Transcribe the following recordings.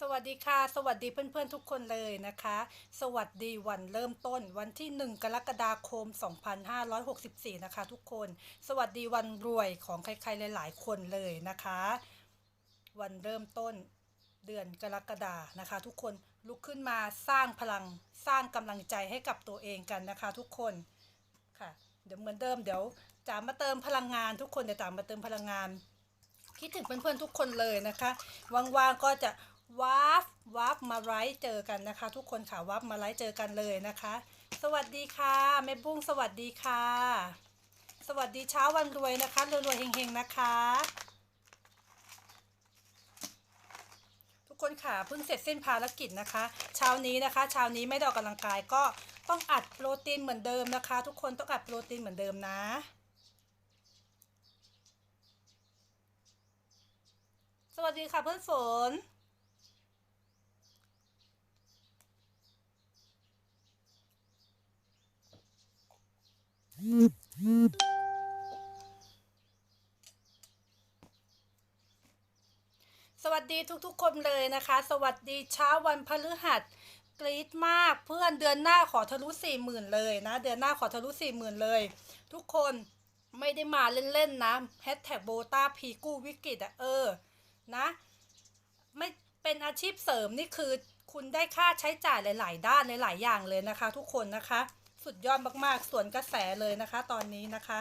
สวัสดีค่ะ สวัสดีเพื่อนๆทุกคนเลยนะคะ สวัสดีวันเริ่มต้นวันที่ 1 กรกฎาคม 2564 นะคะ ทุกคน สวัสดีวันรวยของใครๆหลายๆคนเลยนะคะ วันเริ่มต้นเดือนกรกฎานะคะ ทุกคนลุกขึ้นมาสร้างพลังสร้างกำลังใจให้กับตัวเองกันนะคะ ทุกคนค่ะ เดี๋ยวเหมือนเดิมเดี๋ยวจ๋ามาเติมพลังงานทุกคนเดี๋ยวจ๋ามาเติมพลังงาน คิดถึงเพื่อนๆทุกคนเลยนะคะว่างๆก็จะ วาฟวาฟมาไลฟ์เจอกันนะคะ ทุกคนค่ะวาฟมาไลฟ์เจอกันเลยนะคะ สวัสดีค่ะแม่บุ้งสวัสดีค่ะ สวัสดีเช้าวันรวยนะคะรวยๆเฮงๆนะคะ ทุกคนค่ะเพิ่งเสร็จสิ้นภารกิจนะคะ เช้านี้นะคะ เช้านี้ไม่ได้ออกกำลังกายก็ต้องอัดโปรตีนเหมือนเดิมนะคะ ทุกคนต้องอัดโปรตีนเหมือนเดิมนะสวัสดีค่ะเพื่อนฝน สวัสดีทุกๆ คนเลยนะคะ สวัสดีเช้าวันพฤหัสกรี๊ดมากเพื่อนเดือนหน้าขอทะลุสี่หมื่นเลยนะ เดือนหน้าขอทะลุสี่หมื่นเลย ทุกคนไม่ได้มาเล่นๆนะแฮชแท็กโบตาพีกู้วิกฤตอะเออนะไม่เป็นอาชีพเสริมนี่คือคุณได้ค่าใช้จ่ายหลาย ๆ ด้านหลาย ๆ อย่างเลยนะคะ ทุกคนนะคะ สุดยอดมากๆ ส่วนกระแสเลยนะคะ ตอนนี้นะคะ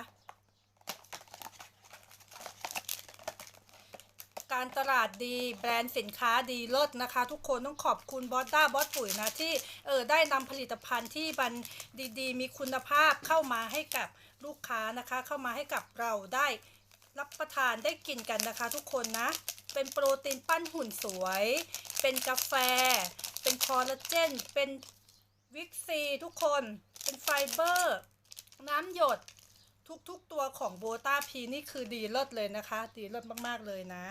การตลาดดีแบรนด์สินค้าดีเลิศนะคะ ทุกคนต้องขอบคุณบอสด้าบอสปุ๋ยนะ ที่เออได้นำผลิตภัณฑ์ที่มันดีๆ มีคุณภาพเข้ามาให้กับลูกค้านะคะ เข้ามาให้กับเราได้รับประทานได้กินกันนะคะ ทุกคนนะ เป็นโปรตีนปั้นหุ่นสวย เป็นกาแฟ เป็นคอลลาเจน เป็นวิกซีทุกคน เป็นไฟเบอร์ น้ำหยดทุกๆตัวของโบตาพีนี่คือดีเลิศเลยนะคะ ดีเลิศมากๆเลยนะ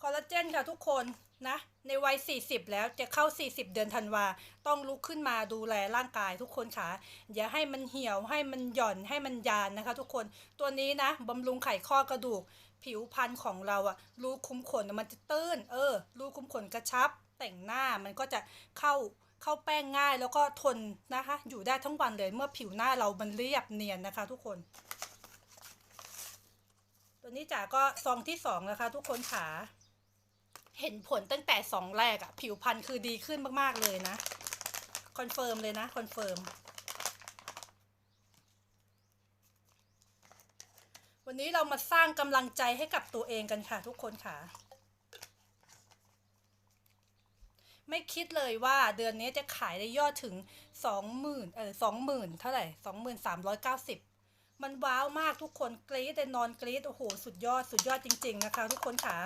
คอลลาเจนค่ะทุกคนนะ ในวัย 40 แล้วจะเข้า 40 เดือนธันวา ต้องลุกขึ้นมาดูแลร่างกายทุกคนค่ะ อย่าให้มันเหี่ยวให้มันหย่อนให้มันยานนะคะ ทุกคนตัวนี้นะบำรุงไขข้อกระดูก ผิวพรรณของเราอะรูคุ้มขนมันจะตื้น เออ รูคุ้มขนกระชับ แต่งหน้ามันก็จะเข้าเข้าแป้งง่ายแล้วก็ทนนะคะ อยู่ได้ทั้งวันเลยเมื่อผิวหน้าเรามันเรียบเนียนนะคะ ทุกคน ตัวนี้จ๋าก็ซองที่สองนะคะ ทุกคนขาเห็นผลตั้งแต่สองแรกอะผิวพรรณคือดีขึ้นมากๆเลยนะ คอนเฟิร์มเลยนะ คอนเฟิร์ม วันนี้เรามาสร้างกำลังใจให้กับตัวเองกันค่ะ ทุกคนค่ะ ไม่คิดเลยว่าเดือนนี้จะขายได้ยอดถึงสองหมื่นเออสองหมื่นเท่าไหร่สองหมื่นสามร้อยเก้าสิบมันว้าวมากทุกคนกรี๊ดแต่นอนกรี๊ดโอ้โหสุดยอดสุดยอดจริง ๆ นะคะ ทุกคนค่ะ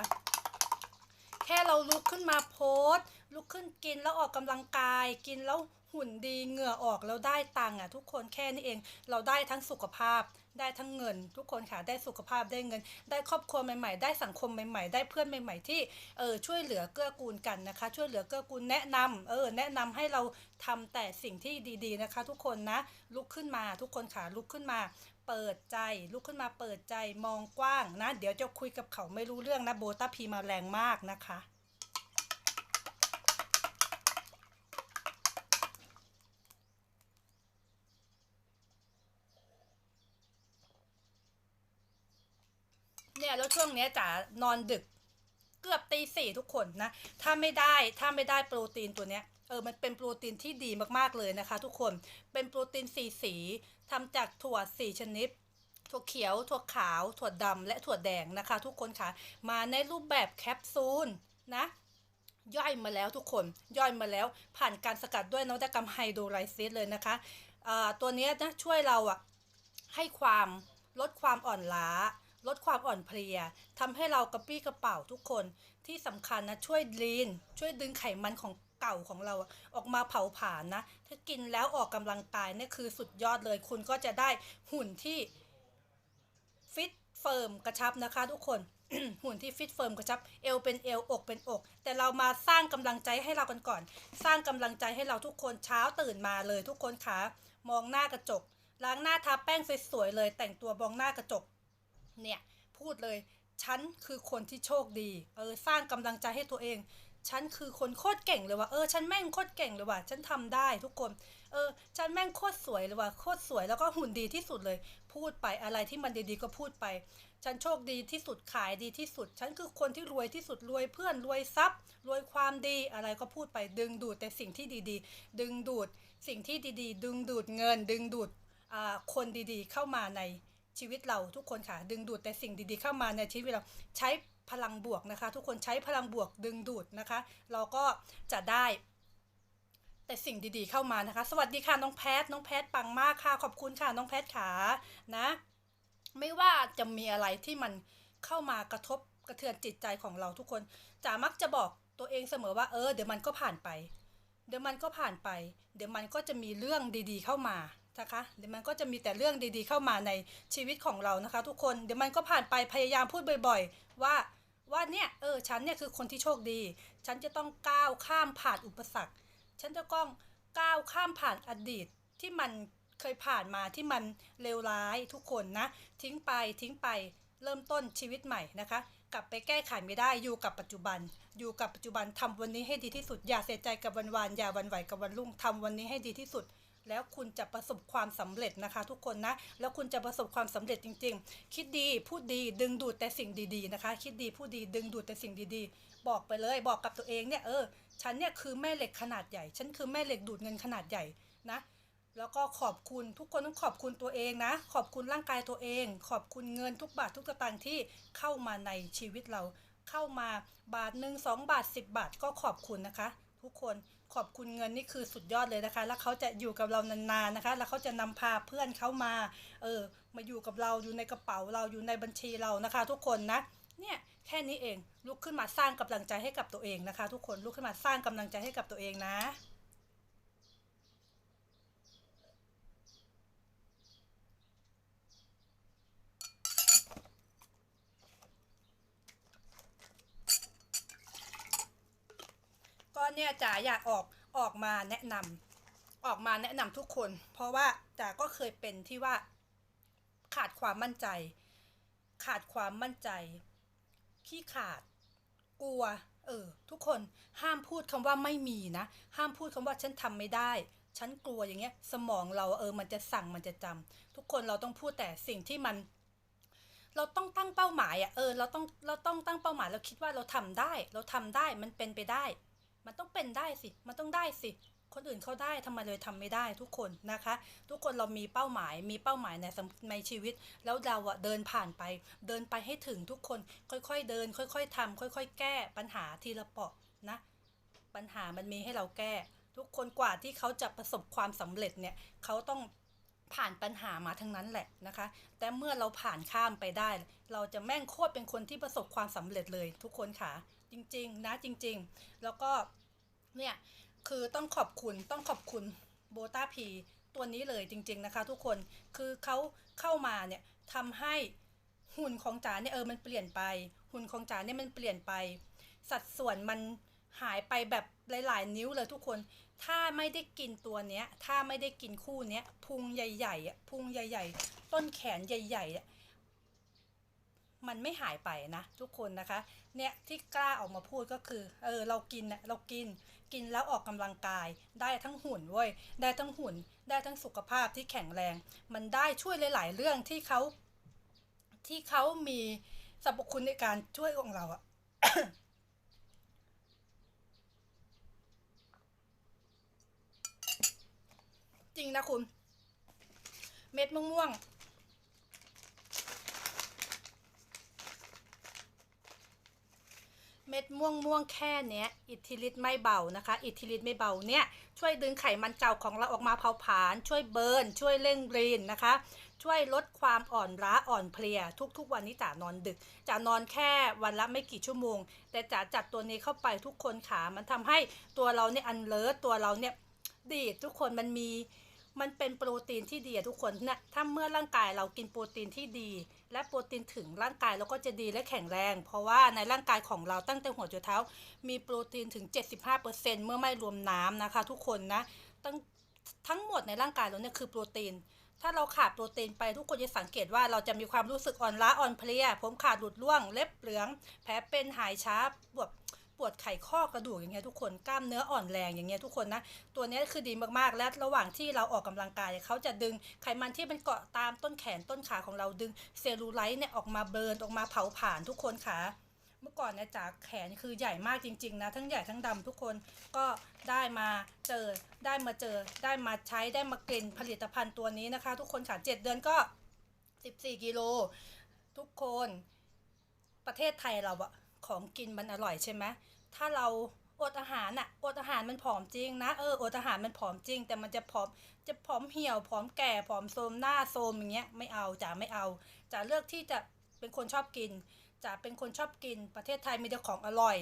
แค่เราลุกขึ้นมาโพสต์ลุกขึ้นกินแล้วออกกำลังกาย กินแล้วหุ่นดีเหงื่อออกแล้วได้ตังค์อะ ทุกคนแค่นี้เองเราได้ทั้งสุขภาพ ได้ทั้งเงิน ทุกคนค่ะได้สุขภาพได้เงิน ได้ครอบครัวใหม่ๆ ได้สังคมใหม่ๆ ได้เพื่อนใหม่ ๆ ที่เออช่วยเหลือเกื้อกูลกันนะคะ ช่วยเหลือเกื้อกูลแนะนำเออแนะนำให้เราทำแต่สิ่งที่ดีๆนะคะ ทุกคนนะลุกขึ้นมาทุกคนค่ะลุกขึ้นมาเปิดใจลุกขึ้นมาเปิดใจมองกว้างนะ เดี๋ยวจะคุยกับเขาไม่รู้เรื่องนะโบตาพีมาแรงมากนะคะ แล้วช่วงนี้จ๋านอนดึกเกือบตีสี่ทุกคนนะ ถ้าไม่ได้ถ้าไม่ได้โปรตีนตัวเนี้ยเออ มันเป็นโปรตีนที่ดีมากๆเลยนะคะ ทุกคน เป็นโปรตีนสีสีทำจากถั่วสี่ชนิด ถั่วเขียว ถั่วขาว ถั่วดำ และถั่วแดงนะคะ ทุกคนค่ะ มาในรูปแบบแคปซูลนะ ย่อยมาแล้วทุกคน ย่อยมาแล้ว ผ่านการสกัดด้วยนวัตกรรมไฮโดรไลซิสเลยนะคะอ่าตัวนี้นะช่วยเราอะให้ความลดความอ่อนล้า ลดความอ่อนเพลียทำให้เรากระปี้กระเป๋าทุกคนที่สำคัญนะช่วยลีน ช่วยดึงไขมันของเก่าของเราออกมาเผาผลาญนะ ถ้ากินแล้วออกกำลังกายนี่คือสุดยอดเลย คุณก็จะได้หุ่นที่ฟิตเฟิร์มกระชับนะคะทุกคนหุ่นที่ฟิตเฟิร์มกระชับเอวเป็นเอวอกเป็นอก แต่เรามาสร้างกำลังใจให้เรากันก่อน สร้างกำลังใจให้เราทุกคนเช้าตื่นมาเลยทุกคนคะมองหน้ากระจก ล้างหน้าทาแป้งสวยๆเลย แต่งตัวมองหน้ากระจก เนี่ยพูดเลยฉันคือคนที่โชคดีเออสร้างกำลังใจให้ตัวเอง ฉันคือคนโคตรเก่งเลยว่ะเออฉันแม่งโคตรเก่งเลยว่ะฉันทำได้ทุกคนเออฉันแม่งโคตรสวยเลยว่ะโคตรสวยแล้วก็หุ่นดีที่สุดเลย พูดไปอะไรที่มันดีๆก็พูดไป ฉันโชคดีที่สุดขายดีที่สุด ฉันคือคนที่รวยที่สุดรวยเพื่อนรวยทรัพย์ รวยความดีอะไรก็พูดไปดึงดูดแต่สิ่งที่ดีๆ ดึงดูดสิ่งที่ดีๆ ดึงดูดเงิน ดึงดูดคนดีๆ เข้ามาใน ชีวิตเราทุกคนค่ะ ดึงดูดแต่สิ่งดีๆเข้ามาในชีวิตเราใช้พลังบวกนะคะ ทุกคนใช้พลังบวกดึงดูดนะคะ เราก็จะได้แต่สิ่งดีๆเข้ามานะคะ สวัสดีค่ะน้องแพท น้องแพทปังมากค่ะ ขอบคุณค่ะน้องแพทขานะ ไม่ว่าจะมีอะไรที่มันเข้ามากระทบกระเทือนจิตใจของเราทุกคนจ๋ามักจะบอกตัวเองเสมอว่าเออเดี๋ยวมันก็ผ่านไป เดี๋ยวมันก็ผ่านไป เดี๋ยวมันก็จะมีเรื่องดีๆเข้ามา นะคะเดี๋ยวมันก็จะมีแต่เรื่องดีๆเข้ามาในชีวิตของเรานะคะ ทุกคนเดี๋ยวมันก็ผ่านไปพยายามพูดบ่อย ๆ ว่าว่าเนี่ยเออฉันเนี่ยคือคนที่โชคดี ฉันจะต้องก้าวข้ามผ่านอุปสรรค ฉันจะต้องก้าวข้ามผ่านอดีตที่มันเคยผ่านมาที่มันเลวร้ายทุกคนนะ ทิ้งไปทิ้งไปเริ่มต้นชีวิตใหม่นะคะ กลับไปแก้ไขไม่ได้อยู่กับปัจจุบัน อยู่กับปัจจุบันทำวันนี้ให้ดีที่สุด อย่าเสียใจกับวันวานอย่าวันไหวกับวันรุ่งทำวันนี้ให้ดีที่สุด แล้วคุณจะประสบความสำเร็จนะคะ ทุกคนนะ แล้วคุณจะประสบความสำเร็จจริง ๆ คิดดีพูดดีดึงดูดแต่สิ่งดีๆนะคะ คิดดีพูดดีดึงดูดแต่สิ่งดีๆ บอกไปเลยบอกกับตัวเองเนี่ยเออฉันเนี่ยคือแม่เหล็กขนาดใหญ่ ฉันคือแม่เหล็กดูดเงินขนาดใหญ่นะแล้วก็ขอบคุณทุกคนต้องขอบคุณตัวเองนะ ขอบคุณร่างกายตัวเอง ขอบคุณเงินทุกบาททุกสตางค์ที่เข้ามาในชีวิตเรา เข้ามาบาทหนึ่งสองบาทสิบบาทก็ขอบคุณนะคะ ทุกคน ขอบคุณเงินนี่คือสุดยอดเลยนะคะ แล้วเขาจะอยู่กับเรานานๆนะคะ แล้วเขาจะนำพาเพื่อนเขามา เออ มาอยู่กับเราอยู่ในกระเป๋าเราอยู่ในบัญชีเรานะคะ ทุกคนนะ เนี่ยแค่นี้เองลุกขึ้นมาสร้างกำลังใจให้กับตัวเองนะคะ ทุกคนลุกขึ้นมาสร้างกำลังใจให้กับตัวเองนะ เนี่ยจ๋าอยากออกออกมาแนะนำออกมาแนะนำทุกคน เพราะว่าจ๋าก็เคยเป็นที่ว่าขาดความมั่นใจ ขาดความมั่นใจ ขี้ขาด กลัว เออ ทุกคนห้ามพูดคำว่าไม่มีนะ ห้ามพูดคำว่าฉันทำไม่ได้ ฉันกลัวอย่างเงี้ย สมองเราเออ มันจะสั่งมันจะจำทุกคนเราต้องพูดแต่สิ่งที่มัน เราต้องตั้งเป้าหมายอะ่ะ เออ เราต้อง เราต้องตั้งเป้าหมาย เราคิดว่าเราทำได้ เราทำได้ มันเป็นไปได้ มันต้องเป็นได้สิ มันต้องได้สิ คนอื่นเขาได้ทำไมเลยทำไม่ได้ทุกคนนะคะ ทุกคนเรามีเป้าหมาย มีเป้าหมายในในชีวิต แล้วเราอะเดินผ่านไป เดินไปให้ถึงทุกคน ค่อยๆเดิน ค่อย ๆทำค่อย ๆ แก้ปัญหาทีละเปาะนะ ปัญหามันมีให้เราแก้ ทุกคนกว่าที่เขาจะประสบความสำเร็จเนี่ยเขาต้องผ่านปัญหามาทั้งนั้นแหละนะคะ แต่เมื่อเราผ่านข้ามไปได้ เราจะแม่งโคตรเป็นคนที่ประสบความสำเร็จเลยทุกคนค่ะ จริง ๆ นะจริง ๆ แล้วก็เนี่ยคือต้องขอบคุณต้องขอบคุณโบต้าพีตัวนี้เลยจริง ๆนะคะ ทุกคนคือเขาเข้ามาเนี่ยทำให้หุ่นของจ๋าเนี่ยเออมันเปลี่ยนไป หุ่นของจ๋าเนี่ยมันเปลี่ยนไป สัดส่วนมันหายไปแบบหลาย ๆ นิ้วเลยทุกคน ถ้าไม่ได้กินตัวเนี้ย ถ้าไม่ได้กินคู่เนี้ย พุงใหญ่ๆอะพุงใหญ่ ๆ ต้นแขนใหญ่ๆอะ มันไม่หายไปนะทุกคนนะคะ เนี่ยที่กล้าออกมาพูดก็คือ เออเรากินเนี่ยเรากินกินแล้วออกกำลังกาย ได้ทั้งหุ่นเว้ยได้ทั้งหุ่น ได้ทั้งสุขภาพที่แข็งแรง มันได้ช่วยหลาย ๆ เรื่องที่เขาที่เขามีสรรพคุณในการช่วยของเราอะจริงนะคุณ เม็ดมะม่วง เม็ดม่วงม่วงแค่เนี้ยอิทธิฤทธิ์ไม่เบานะคะ อิทธิฤทธิ์ไม่เบาเนี่ยช่วยดึงไขมันเก่าของเราออกมาเผาผลาญช่วยเบิร์นช่วยเร่งรีนนะคะ ช่วยลดความอ่อนล้าอ่อนเพลีย ทุกๆ วันนี้จ๋านอนดึกจ๋านอนแค่วันละไม่กี่ชั่วโมง แต่จ๋าจัดตัวนี้เข้าไปทุกคนขามันทำให้ตัวเราเนี่ยอันเลิศตัวเราเนี่ยดีดทุกคนมันมี มันเป็นโปรตีนที่ดีอะทุกคนเนี่ยถ้าเมื่อร่างกายเรากินโปรตีนที่ดี และโปรตีนถึงร่างกายเราก็จะดีและแข็งแรง เพราะว่าในร่างกายของเราตั้งแต่หัวจนเท้า มีโปรตีนถึง 75%เมื่อไม่รวมน้ำนะคะ ทุกคนนะตั้งทั้งหมดในร่างกายเราเนี่ยคือโปรตีน ถ้าเราขาดโปรตีนไปทุกคนจะสังเกตว่าเราจะมีความรู้สึกอ่อนล้าอ่อนเพลีย ผมขาดหลุดร่วง เล็บเหลือง แผลเป็นหายช้าปวด ปวดไขข้อกระดูกอย่างเงี้ยทุกคนกล้ามเนื้ออ่อนแรงอย่างเงี้ยทุกคนนะตัวนี้คือดีมากๆ และระหว่างที่เราออกกำลังกายเขาจะดึงไขมันที่มันเกาะตามต้นแขนต้นขาของเราดึงเซลลูไลท์เนี่ยออกมาเบิร์นออกมาเผาผลาญทุกคนค่ะเมื่อก่อนเนี่ยจ๋าแขนคือใหญ่มากจริง ๆ นะ ทั้งใหญ่ทั้งดำทุกคนก็ได้มาเจอได้มาเจอ ได้มาใช้ได้มากินผลิตภัณฑ์ตัวนี้นะคะ ทุกคนค่ะเจ็ดเดือนก็ 14 กิโล ทุกคนประเทศไทยเราอะ ของกินมันอร่อยใช่ไหมถ้าเราอดอาหารอะอดอาหารมันผอมจริงนะเอออดอาหารมันผอมจริง แต่มันจะผอมจะผอมเหี่ยวผอมแก่ผอมโทมหน้าโทมอย่างเงี้ยไม่เอาจ๋าไม่เอาจ๋าเลือกที่จะเป็นคนชอบกินจ๋าเป็นคนชอบกิน ประเทศไทยมีแต่ของอร่อย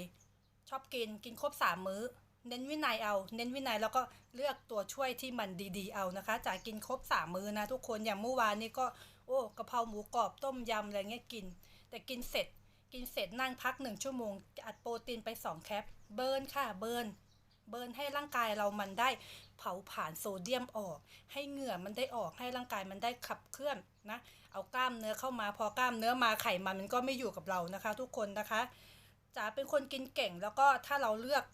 ชอบกินกินครบสามมื้อ เน้นวินัยเอา เน้นวินัยแล้วก็เลือกตัวช่วยที่มันดีๆเอานะคะจ๋ากินครบสามมื้อนะทุกคนอย่างเมื่อวานนี้ก็โอ้กะเพราหมูกรอบต้มยำอะไรเงี้ยกิน แต่กินเสร็จ กินเสร็จนั่งพักหนึ่งชั่วโมงอัดโปรตีนไปสองแคป เบิร์นค่ะเบิร์นเบิร์นให้ร่างกายเรามันได้เผาผลาญโซเดียมออก ให้เหงื่อมันได้ออกให้ร่างกายมันได้ขับเคลื่อนนะ เอากล้ามเนื้อเข้ามาพอกล้ามเนื้อมาไขมันมันก็ไม่อยู่กับเรานะคะ ทุกคนนะคะจ๋าเป็นคนกินเก่งแล้วก็ถ้าเราเลือก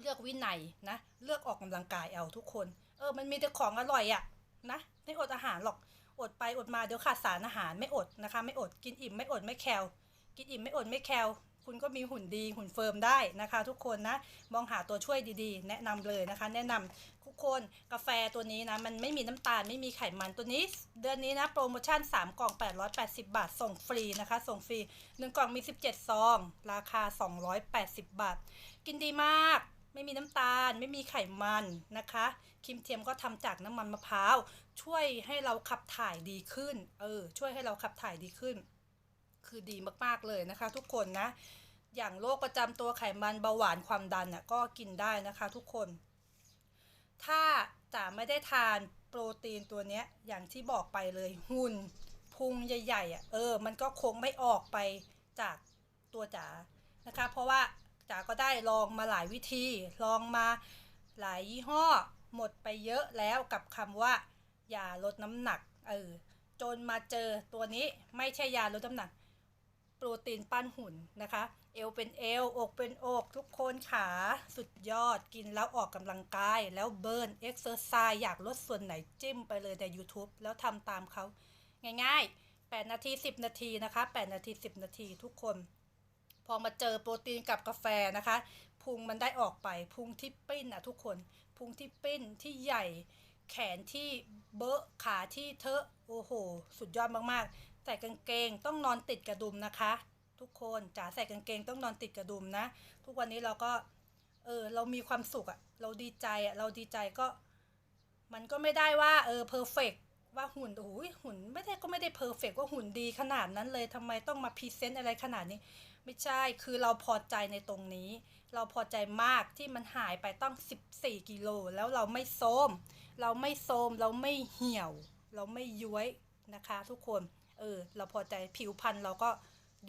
เลือกวินัยนะ เลือกออกกำลังกายเอาทุกคน เออมันมีแต่ของอร่อยอะนะไม่อดอาหารหรอกอดไปอดมาเดี๋ยวขาดสารอาหารไม่อดนะคะ ไม่อดกินอิ่มไม่อดไม่แคล กินอิ่มไม่อดไม่แคลคุณก็มีหุ่นดีหุ่นเฟิร์มได้นะคะ ทุกคนนะมองหาตัวช่วยดีๆ แนะนำเลยนะคะ แนะนำทุกคนกาแฟตัวนี้นะ มันไม่มีน้ำตาลไม่มีไขมันตัวนี้ เดือนนี้นะ โปรโมชั่น 3 กล่อง 880 บาท ส่งฟรีนะคะ ส่งฟรี 1 กล่องมี 17 ซอง ราคา 280 บาท กินดีมากไม่มีน้ำตาลไม่มีไขมันนะคะครีมเทียมก็ทำจากน้ำมันมะพร้าวช่วยให้เราขับถ่ายดีขึ้น เออ ช่วยให้เราขับถ่ายดีขึ้น คือดีมากๆเลยนะคะ ทุกคนนะ อย่างโรคประจำตัวไขมันเบาหวานความดันน่ะก็กินได้นะคะ ทุกคน ถ้าจ๋าไม่ได้ทานโปรตีนตัวเนี้ยอย่างที่บอกไปเลยหุ่นพุงใหญ่ๆอะเออ มันก็คงไม่ออกไปจากตัวจ๋านะคะ เพราะว่าจ๋าก็ได้ลองมาหลายวิธี ลองมาหลายยี่ห้อหมดไปเยอะแล้วกับคำว่า ยาลดน้ำหนักเออจนมาเจอตัวนี้ไม่ใช่ยาลดน้ำหนัก โปรตีนปั้นหุ่นนะคะ เอวเป็นเอว อกเป็นอก ทุกคนขาสุดยอดกินแล้วออกกำลังกาย แล้วเบิร์นเอ็กซ์เซอร์ไซส์อยากลดส่วนไหนจิ้มไปเลยใน YouTube แล้วทำตามเขา ง่ายๆ 8 นาที 10 นาทีนะคะ 8 นาที 10 นาทีทุกคน พอมาเจอโปรตีนกับกาแฟนะคะพุงมันได้ออกไปพุงที่ปิ้นอะทุกคนพุงที่ปิ้นที่ใหญ่แขนที่เบอะขาที่เทอะโอ้โห สุดยอดมาก ๆ ใส่กางเกงต้องนอนติดกระดุมนะคะ ทุกคนจ๋าใส่กางเกงต้องนอนติดกระดุมนะ ทุกวันนี้เราก็เออเรามีความสุขอะเราดีใจอะเราดีใจก็ มันก็ไม่ได้ว่าเออเพอร์เฟกว่าหุ่นโอ้ยหุ่นไม่ได้ก็ไม่ได้เพอร์เฟกว่าหุ่นดีขนาดนั้นเลยทำไมต้องมาพรีเซนต์อะไรขนาดนี้ ไม่ใช่คือเราพอใจในตรงนี้ เราพอใจมากที่มันหายไปต้อง 14 กิโลแล้วเราไม่โทรมเราไม่โทรมเราไม่เหี่ยว เราไม่ย้วยนะคะ ทุกคน เออเราพอใจผิวพรรณเราก็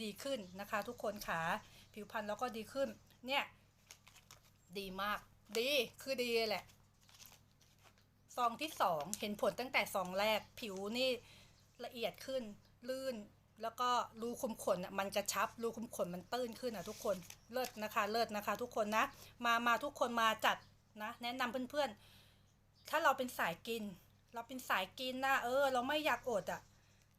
ดีขึ้นนะคะ ทุกคนขาผิวพรรณเราก็ดีขึ้น เนี่ยดีมาก ดีคือดีแหละซองที่สองเห็นผลตั้งแต่ซองแรกผิวนี่ละเอียดขึ้น ลื่นแล้วก็รูขุมขนอะมันกระชับ รูขุมขนมันตื้นขึ้นอะทุกคนเลิศนะคะ เลิศนะคะ ทุกคนนะ มามาทุกคนมาจัดนะ แนะนำเพื่อนๆ ถ้าเราเป็นสายกิน เราเป็นสายกินนะเออ เราไม่อยากอดอะ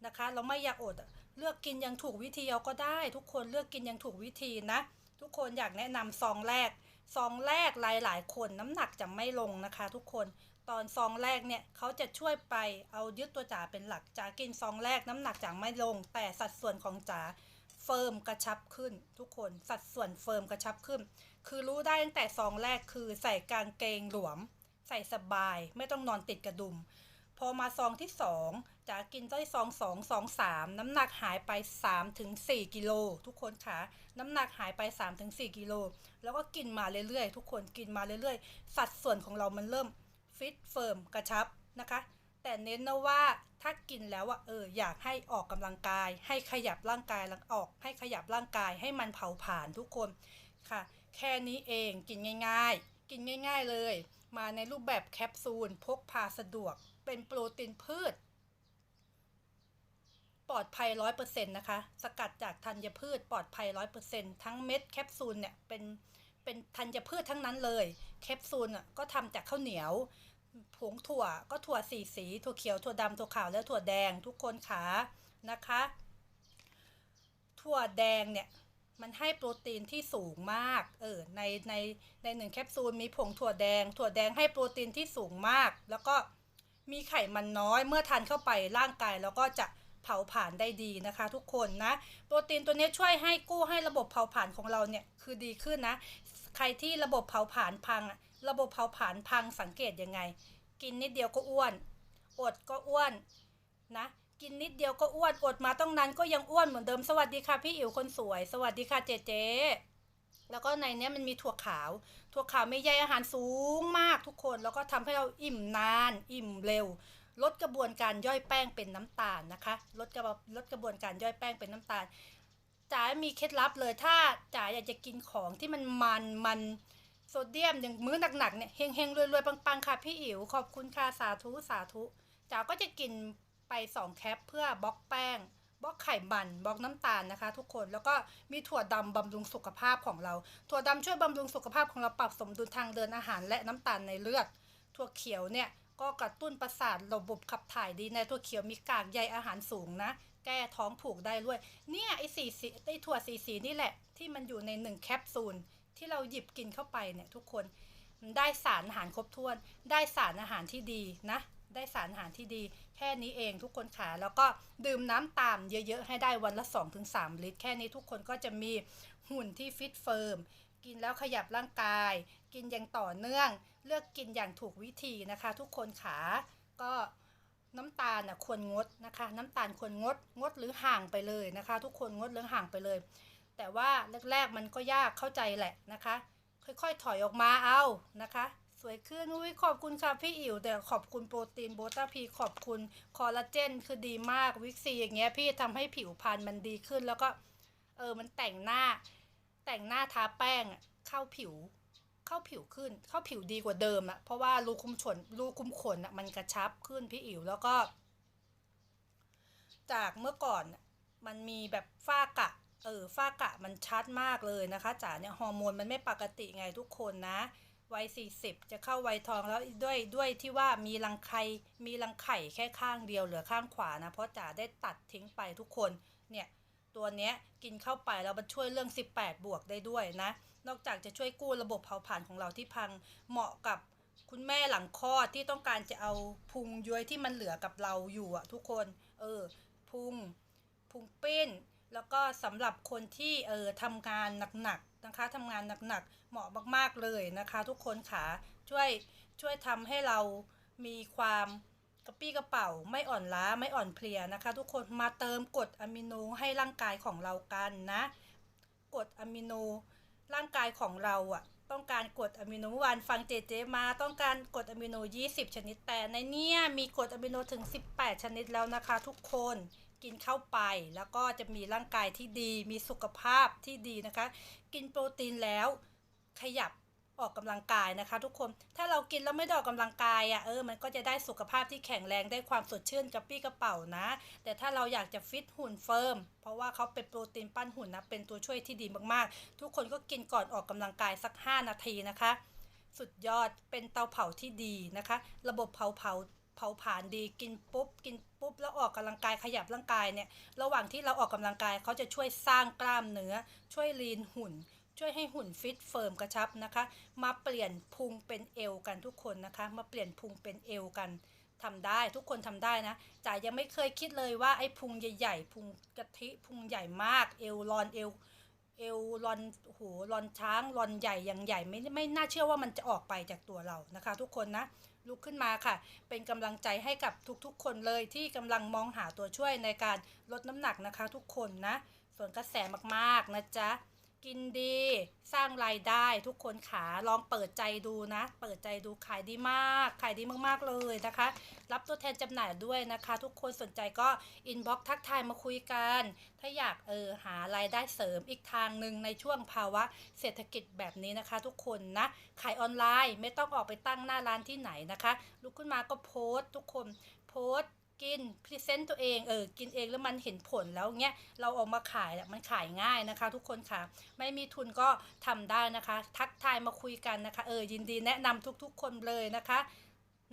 นะคะ เราไม่อยากอดเลือกกินย่างถูกวิธีเอาก็ได้ ทุกคนเลือกกินย่างถูกวิธีนะ ทุกคนอยากแนะนำซองแรกซองแรกหลายๆคนน้ำหนักจะไม่ลงนะคะ ทุกคนตอนซองแรกเนี่ยเขาจะช่วยไปเอายึดตัวจ๋าเป็นหลักจ๋ากินซองแรกน้ำหนักจ๋าไม่ลง แต่สัดส่วนของจ๋าเฟิร์มกระชับขึ้น ทุกคนสัดส่วนเฟิร์มกระชับขึ้น คือรู้ได้ตั้งแต่ซองแรกคือใส่กางเกงหลวม ใส่สบายไม่ต้องนอนติดกระดุม พอมาซองที่สอง จ๋ากินได้ซองสองซองสามน้ำหนักหายไป3ถึง4กิโลทุกคนคะน้ำหนักหายไป3ถึง4กิโลแล้วก็กินมาเรื่อยๆ ทุกคนกินมาเรื่อยๆ สัดส่วนของเรามันเริ่มฟิตเฟิร์มกระชับนะคะ แต่เน้นนะว่าถ้ากินแล้วอะเอออยากให้ออกกำลังกาย ให้ขยับร่างกายลังออก ให้ขยับร่างกายให้มันเผาผลาญทุกคนค่ะ แค่นี้เองกินง่าย ๆ กินง่าย ๆเลย มาในรูปแบบแคปซูลพกพาสะดวก เป็นโปรตีนพืช ปลอดภัยร้อยเปอร์เซ็นต์นะคะ สกัดจากธัญพืชปลอดภัยร้อยเปอร์เซ็นต์ทั้งเม็ดแคปซูลเนี่ยเป็นเป็นธัญพืชทั้งนั้นเลย แคปซูลก็ทำจากข้าวเหนียวผงถั่วก็ถั่วสีสี ถั่วเขียว ถั่วดำถั่วขาว และถั่วแดงทุกคนขานะคะ ถั่วแดงเนี่ยมันให้โปรตีนที่สูงมาก เออ ใน ใน ในหนึ่งแคปซูลมีผงถั่วแดง ถั่วแดงให้โปรตีนที่สูงมาก แล้วก็มีไขมันน้อย เมื่อทานเข้าไปร่างกายแล้วก็จะ เผาผลาญได้ดีนะคะ ทุกคนนะ โปรตีนตัวนี้ช่วยให้กู้ให้ระบบเผาผลาญของเราเนี่ยคือดีขึ้นนะ ใครที่ระบบเผาผลาญพังอะระบบเผาผลาญพังสังเกตยังไง กินนิดเดียวก็อ้วน อดก็อ้วนนะกินนิดเดียวก็อ้วนอดมาต้องนั้นก็ยังอ้วนเหมือนเดิมสวัสดีค่ะพี่อิ๋วคนสวย สวัสดีค่ะเจเจแล้วก็ในนี้มันมีถั่วขาว ถั่วขาวไม่ใยอาหารสูงมากทุกคน แล้วก็ทำให้เราอิ่มนาน อิ่มเร็ว ลดกระบวนการย่อยแป้งเป็นน้ำตาลนะคะ ลดกระบลดกระบวนการย่อยแป้งเป็นน้ำตาลจ๋ามีเคล็ดลับเลยถ้าจ๋าอยากจะกินของที่มันมันมันโซเดียมอย่างมื้อหนักๆเนี่ยเฮงเฮงๆรวยๆปังๆค่ะพี่อิ๋วขอบคุณค่ะสาธุสาธุจ๋าก็จะกินไปสองแคปเพื่อบล็อกแป้งบล็อกไขมันบล็อกน้ำตาลนะคะ ทุกคนแล้วก็มีถั่วดำบำรุงสุขภาพของเรา ถั่วดำช่วยบำรุงสุขภาพของเราปรับสมดุลทางเดินอาหารและน้ำตาลในเลือด ถั่วเขียวเนี่ย ก็กระตุ้นประสาทระบบขับถ่ายดีในถั่วเขียวมีกากใยอาหารสูงนะ แก้ท้องผูกได้ด้วย เนี่ยไอ้สีสีไอ้ถั่วสีสีนี่แหละ ที่มันอยู่ในหนึ่งแคปซูลที่เราหยิบกินเข้าไปเนี่ยทุกคนได้สารอาหารครบถ้วน ได้สารอาหารที่ดีนะ ได้สารอาหารที่ดี แค่นี้เองทุกคนขาแล้วก็ดื่มน้ำตามเยอะๆ ให้ได้วันละ 2-3 ลิตร แค่นี้ทุกคนก็จะมีหุ่นที่ฟิตเฟิร์ม กินแล้วขยับร่างกาย กินอย่างต่อเนื่อง เลือกกินอย่างถูกวิธีนะคะ ทุกคนขาก็น้ำตาลน่ะควรงดนะคะ น้ำตาลควรงดงดหรือห่างไปเลยนะคะ ทุกคนงดหรือห่างไปเลย แต่ว่าแรกๆมันก็ยากเข้าใจแหละนะคะ ค่อยๆถอยออกมาเอานะคะสวยขึ้นอุ้ยขอบคุณค่ะพี่อิ๋วแต่ขอบคุณโปรตีนโบต้าพีขอบคุณคอลลาเจนคือดีมากวิกซีอย่างเงี้ยพี่ทำให้ผิวพรรณมันดีขึ้นแล้วก็ เออมันแต่งหน้า แต่งหน้าทาแป้งเข้าผิว เข้าผิวขึ้น เข้าผิวดีกว่าเดิมอะเพราะว่ารูคุมขนรูคุมขนอะมันกระชับขึ้นพี่อิ๋วแล้วก็ จากเมื่อก่อนมันมีแบบฝ้ากระเออฝ้ากระมันชัดมากเลยนะคะจ๋าเนี่ยฮอร์โมนมันไม่ปกติไงทุกคนนะวัย40 จะเข้าวัยทองแล้วด้วยด้วยที่ว่ามีรังไข่มีรังไข่แค่ข้างเดียวเหลือข้างขวานะ เพราะจ๋าได้ตัดทิ้งไปทุกคนเนี่ย ตัวเนี้ยกินเข้าไปแล้วมันช่วยเรื่อง 18 บวกได้ด้วยนะ นอกจากจะช่วยกู้ระบบเผาผลาญของเราที่พังเหมาะกับคุณแม่หลังคลอดที่ต้องการจะเอาพุงย้วยที่มันเหลือกับเราอยู่อะทุกคน เออ พุง พุงปิ้น แล้วก็สำหรับคนที่เออทำงานหนักๆนะคะทำงานหนักๆเหมาะมากๆเลยนะคะ ทุกคนขาช่วยช่วยทำให้เรามีความ กระปี้กระเป๋าไม่อ่อนล้าไม่อ่อนเพลียนะคะ ทุกคนมาเติมกรดอะมิโนให้ร่างกายของเรากันนะกรดอะมิโน ร่างกายของเราอะต้องการกรดอะมิโนเมื่อวานฟังเจเจมาต้องการกรดอะมิโน 20 ชนิดแต่ในเนี้ยมีกรดอะมิโนถึง 18 ชนิดแล้วนะคะ ทุกคนกินเข้าไปแล้วก็จะมีร่างกายที่ดีมีสุขภาพที่ดีนะคะ กินโปรตีนแล้วขยับ ออกกำลังกายนะคะ ทุกคนถ้าเรากินแล้วไม่ได้ออกกำลังกายอะ่ะเออมันก็จะได้สุขภาพที่แข็งแรงได้ความสดชื่นกระปี้กระเป๋านะ แต่ถ้าเราอยากจะฟิตหุ่นเฟิร์มเพราะว่าเขาเป็นโปรตีนปั้นหุ่นนะเป็นตัวช่วยที่ดีมากๆ ทุกคนก็กินก่อนออกกำลังกายสัก 5 นาทีนะคะ สุดยอดเป็นเตาเผาที่ดีนะคะ ระบบเผาเผาเผาผลาญดีกินปุ๊บกินปุ๊บแล้วออกกำลังกายขยับร่างกายเนี่ยระหว่างที่เราออกกำลังกายเขาจะช่วยสร้างกล้ามเนื้อ ช่วยลีนหุ่น ช่วยให้หุ่นฟิตเฟิร์มกระชับนะคะ มาเปลี่ยนพุงเป็นเอวกันทุกคนนะคะ มาเปลี่ยนพุงเป็นเอวกันทำได้ทุกคนทำได้นะจ๋ายังไม่เคยคิดเลยว่าไอ้พุงใหญ่ๆพุงกะทิพุงใหญ่มากเอวรอนเอวเอวรอนโหรอนช้างรอนใหญ่อย่างใหญ่ไม่ไม่น่าเชื่อว่ามันจะออกไปจากตัวเรานะคะ ทุกคนนะลุกขึ้นมาค่ะ เป็นกำลังใจให้กับทุกๆ คนเลยที่กำลังมองหาตัวช่วยในการลดน้ำหนักนะคะ ทุกคนนะส่วนกระแสมากๆนะจ๊ะ กินดีสร้างรายได้ทุกคนขาลองเปิดใจดูนะ เปิดใจดูขายดีมากขายดีมากๆเลยนะคะ รับตัวแทนจำหน่ายด้วยนะคะ ทุกคนสนใจก็อินบ็อกทักทายมาคุยกัน ถ้าอยากเออหารายได้เสริมอีกทางหนึ่งในช่วงภาวะเศรษฐกิจแบบนี้นะคะ ทุกคนนะขายออนไลน์ไม่ต้องออกไปตั้งหน้าร้านที่ไหนนะคะลุกขึ้นมาก็โพสต์ทุกคนโพสต์ กินพรีเซนต์ตัวเองเออกินเองแล้วมันเห็นผลแล้วเงี้ยเราออกมาขายอะมันขายง่ายนะคะ ทุกคนค่ะ ไม่มีทุนก็ทำได้นะคะ ทักทายมาคุยกันนะคะ เออยินดีแนะนำทุก ๆ คนเลยนะคะ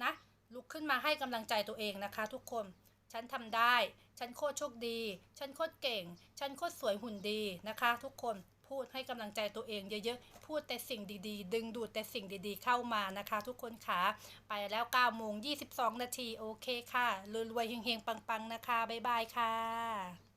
นะลุกขึ้นมาให้กำลังใจตัวเองนะคะ ทุกคนฉันทำได้ ฉันโคตรโชคดี ฉันโคตรเก่ง ฉันโคตรสวยหุ่นดีนะคะ ทุกคน พูดให้กำลังใจตัวเองเยอะๆ พูดแต่สิ่งดีๆ ดึงดูดแต่สิ่งดีๆเข้ามานะคะ ทุกคนค่ะไปแล้ว9โมง22 นาทีโอเคค่ะรวยๆเฮงๆ ปังๆ นะคะ บ๊ายบายค่ะ